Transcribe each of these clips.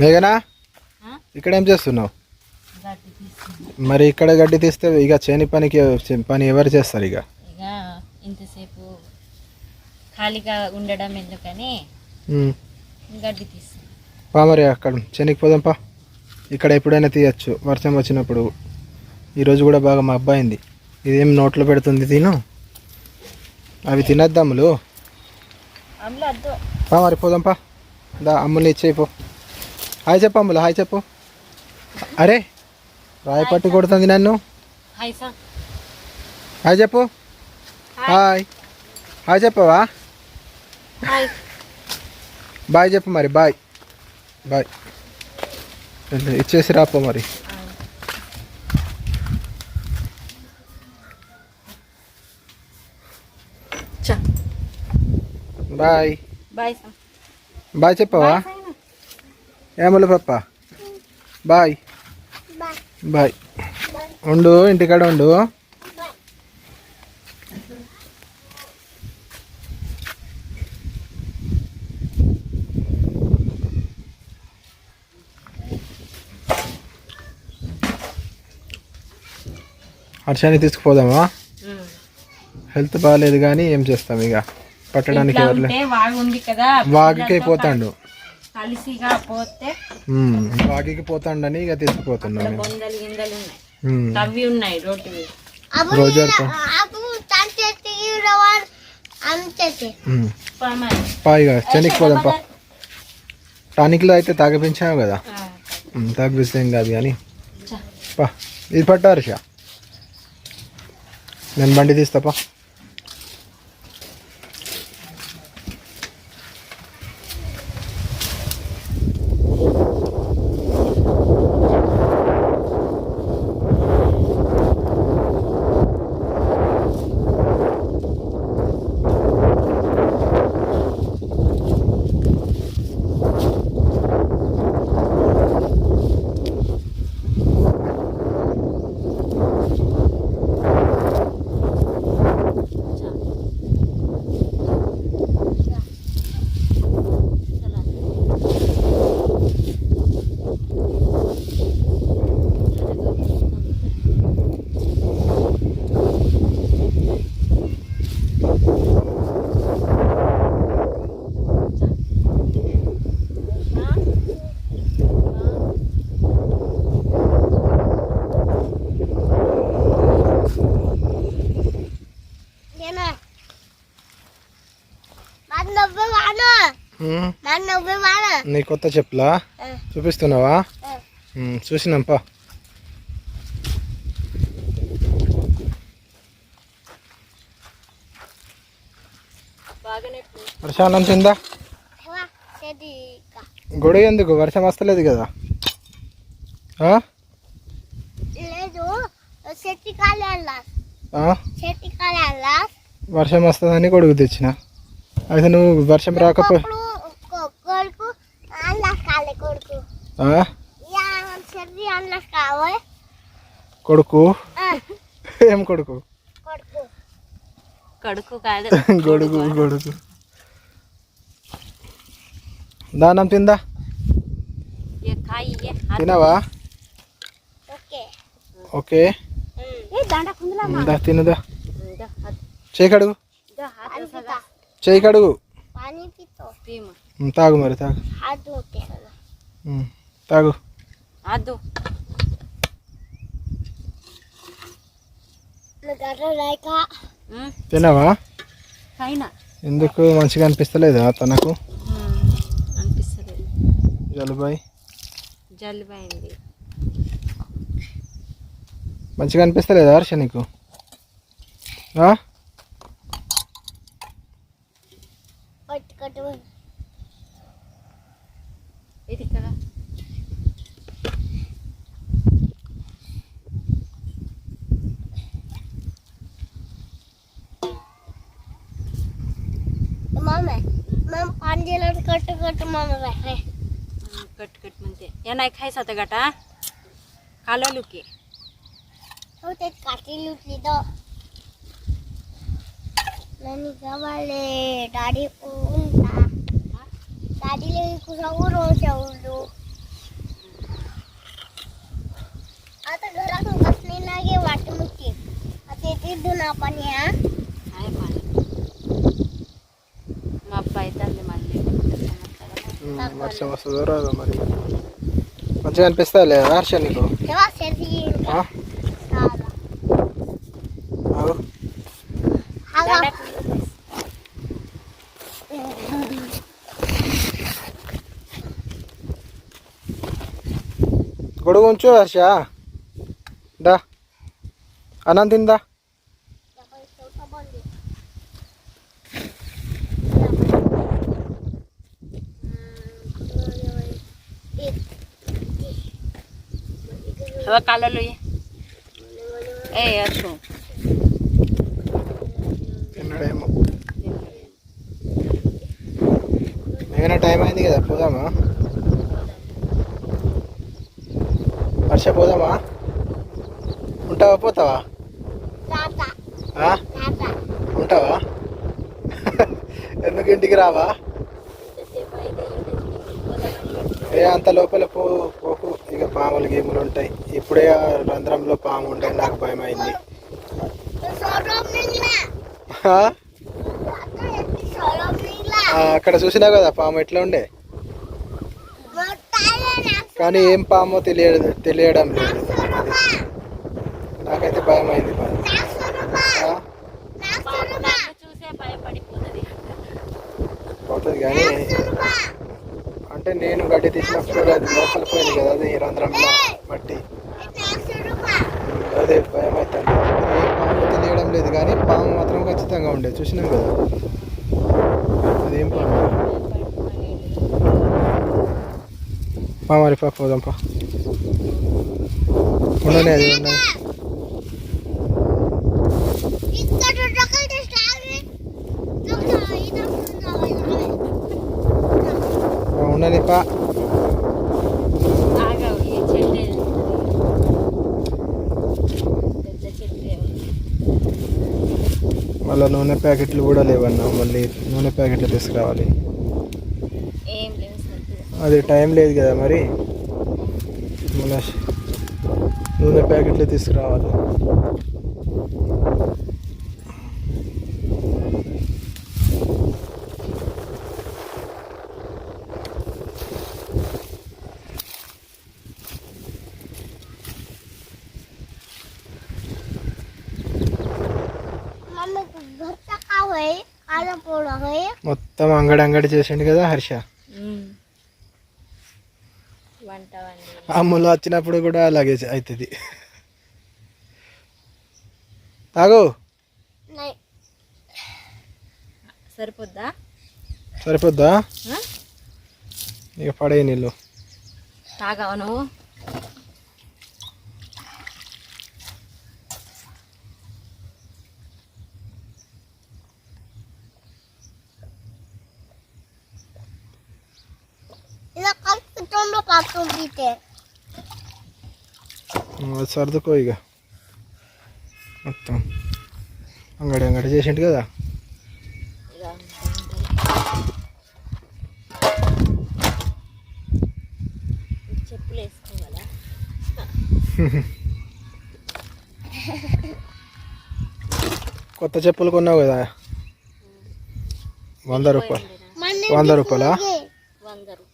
మేఘనా? ఇక్కడ ఏం చేస్తున్నావు? మరి ఇక్కడ గడ్డి తీస్తే ఇక చేని పనికి పని ఎవరు చేస్తారు ఇక? ఇంతసేపు ఖాళీగా ఉండడం ఎందుకని. గడ్డి తీస్తున్నా పా మరి అక్కడ చేనికి పోదాం పా. ఇక్కడ ఎప్పుడైనా తీయచ్చు. వర్షం వచ్చినప్పుడు. ఈరోజు కూడా బాగా మా అబ్బాయింది ఇదేం నోట్లో పెడుతుంది తిను? అవి తినద్దాములు అమ్ములు. పా మరి పోదాం పా. దా పో. హాయ్ చెప్పు అమ్ములు హాయ్ చెప్పు. అరే రాయి పట్టి కొడుతుంది నన్ను. హాయ్ చెప్పు. హాయ్. హాయ్. చెప్పవా? బాయ్ చెప్పు మరి బాయ్. బాయ్. ఇచ్చేసి రాపో మరి. బాయ్. బాయ్ చెప్పవా? ఏమలు పప్ప? బాయ్. బాయ్. ఉండు ఇంటికాడ ఉండు. హర్షాన్ని తీసుకుపోదామా? హెల్త్ బాగాలేదు కానీ ఏం చేస్తాం ఇక? పట్టడానికి వాగికే పోతాండు. కలిసిగా పోతే పోతాండని ఇక తీసుకుపోతున్నాం మేము. బొందలు గిందలు ఉన్నాయి. ఉమ్, తవ్వి ఉన్నాయి రోడ్డు మీద. రోజాతో ఉమ్, పా మరి. పాయిగా చెనికి పోదాం పా. టానిక్లో అయితే తాగిపించావు కదా? తాగిపిస్తే ఏం కాదు కానీ. చా. పా. ఇది పట్టు హర్ష నేను బండి తీస్తా పా ఉమ్, నీ కొత్త చెప్పులా? చూపిస్తున్నావా? చూసినాం పా. బాగానే హర్ష అన్నం తిందా గొడవ ఎందుకు? వర్షం వస్తలేదు కదా. వర్షం వస్తుందని గొడుగు తెచ్చిన. అయితే నువ్వు వర్షం రాకపోయి కొడుకు అల్లా కాలే కొడుకు. ఆ? యా చెర్రి అల్లా కావాలి కొడుకు? ఏం కొడుకు? కొడుకు. కడుకు కాదు. గొడుగు గొడుగు దానం తిందా? ఏ కాయి ఏ తినవా? ఓకే. ఓకే. ఏ దండ కుందలా దా తినదా హత్ చేయి కడుగు. తాగు మరి తాగు. తాగు. తినవా? ఎందుకు? మంచిగా అనిపిస్తలేదా తనకు? జలుబాయ్ జలుబు? అయింది మంచిగా అనిపిస్తలేదా హర్ష నీకు? त्याला कट कट म्हणत आहे. कट कट म्हणते. या नाही खायचा तर गाटा. काला लुके. हो ते काटी लुटली तो. नाही गवाले डाडी उंटा डाडीले कुसा उरोच्या उडलो आता घरातून कसली लागे वाट मुकी आता इथे धुना पाणी हा. వర్షం వస్తుందో రాదో మరి. మంచిగా అనిపిస్తా లేదా హర్ష నీకు? గొడుగు ఉంచు హర్ష. దా. అనంతిందా હવે કાલે લઈએ એ હશું తిన్నాడేమో ఏమైనా టైం అయింది కదా పోదామా హర్ష పోదామా ఉంటావా పోతావా Tata, ఆ? tata. ఉంటావా ఎందుకు ఇంటికి రావా ఏ అంత లోపల పో పోకు ఇక పాములు గేములు ఉంటాయి ఇప్పుడే ఆ రంధ్రంలో పాము ఉండే నాకు భయం అయింది అక్కడ చూసినావు కదా పాము ఎట్లా ఉండే. కానీ ఏం పామో తెలియదు తెలియడం లేదు. నాకైతే భయం అయింది పోతుంది కానీ. అంటే నేను గడ్డి తీసినప్పుడు అది లోపల పోయింది కదా అది రంధ్రంలో మట్టి. అదే భయం అవుతుంది పాము తెలియడం లేదు కానీ పాము మాత్రం ఖచ్చితంగా ఉండే చూసినాం కదా. అదేం పాము? పా మరి పా పోదాం పా. ఉండనే అది ఉన్నాయి పా, పా మళ్ళీ నూనె ప్యాకెట్లు కూడా లేవన్నా మళ్ళీ నూనె ప్యాకెట్లు తీసుకురావాలి. అది టైం లేదు కదా మరి. మన నూనె ప్యాకెట్లు తీసుకురావాలి. మొత్తం అంగడి అంగడి చేసిండు కదా హర్ష. వంట వండి. అమ్ములు వచ్చినప్పుడు కూడా అలాగే అవుతుంది తాగు. नाही సరిపోద్దా? సరిపోద్దా? ఇక పడే నీళ్ళు. తాగావా నువ్వు? అది సర్దుకో ఇక మొత్తం అంగడి అంగడి చేసిండు కదా ఇలా చెప్పులు వేసుకోవాలా కొత్త చెప్పులు కొన్నావు కదా వంద రూపాయలు వంద రూపాయలా వంద రూపాయలు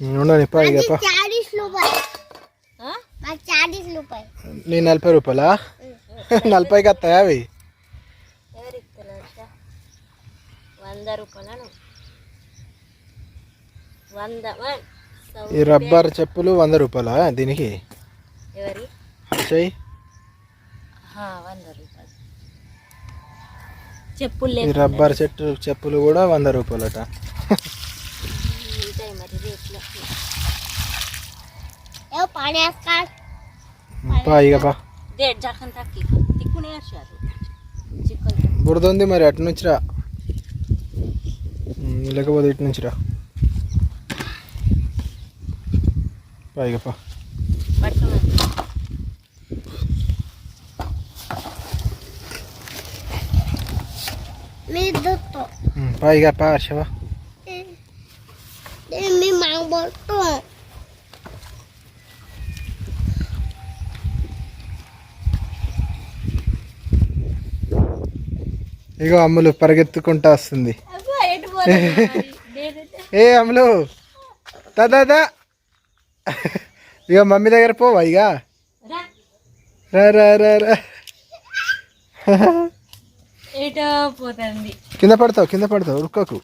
ఉండనిపా నీ నలభై రూపాయలా? నలభైకి వస్తాయా అవి? ఈ రబ్బర్ చెప్పులు వంద రూపాయలా దీనికి? చెప్పులు రబ్బర్ చెట్టు చెప్పులు కూడా వంద రూపాయలట. పెరుగుతాయి మరి రేట్లో. ఏ పానీ వేసుకోవాలి డేట్ జఖం తక్కి. తిక్కునే వేసారు బురద ఉంది మరి అటు నుంచి రా. లేకపోతే ఇటు నుంచి రా. పైగపా పా. ఇగో అమ్ములు పరిగెత్తుకుంటా వస్తుంది. ఏ అమ్ములు తదా ఇగో మమ్మీ దగ్గర పోవా ఇక కింద పడతావు కింద పడతావు ఉరుక్కకు.